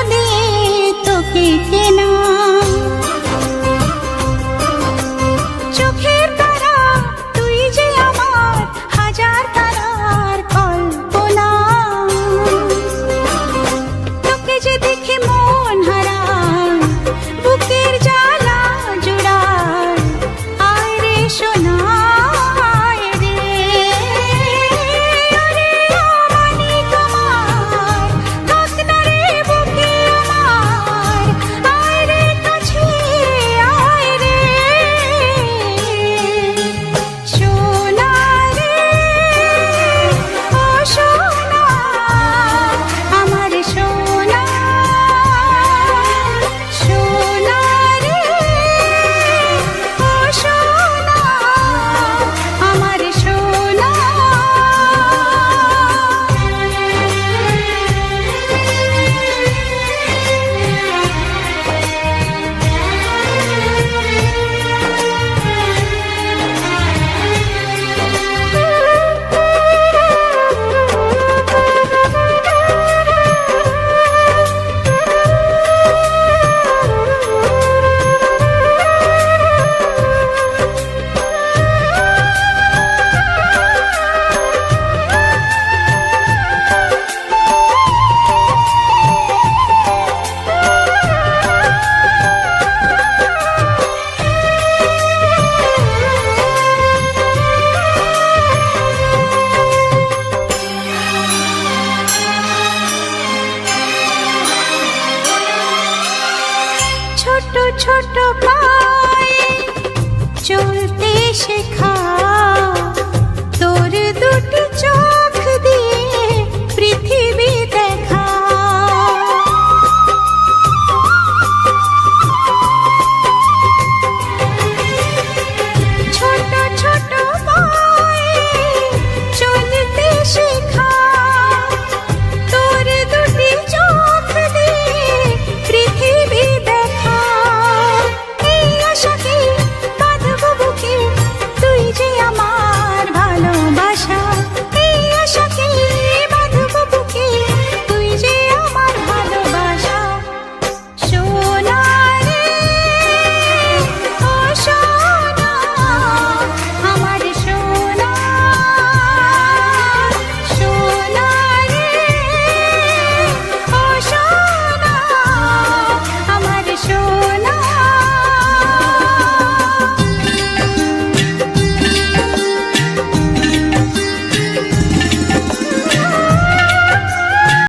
চলে তোকে কেনা ছোট পায়ে চলতে শেখা। তোর দুটি চোখ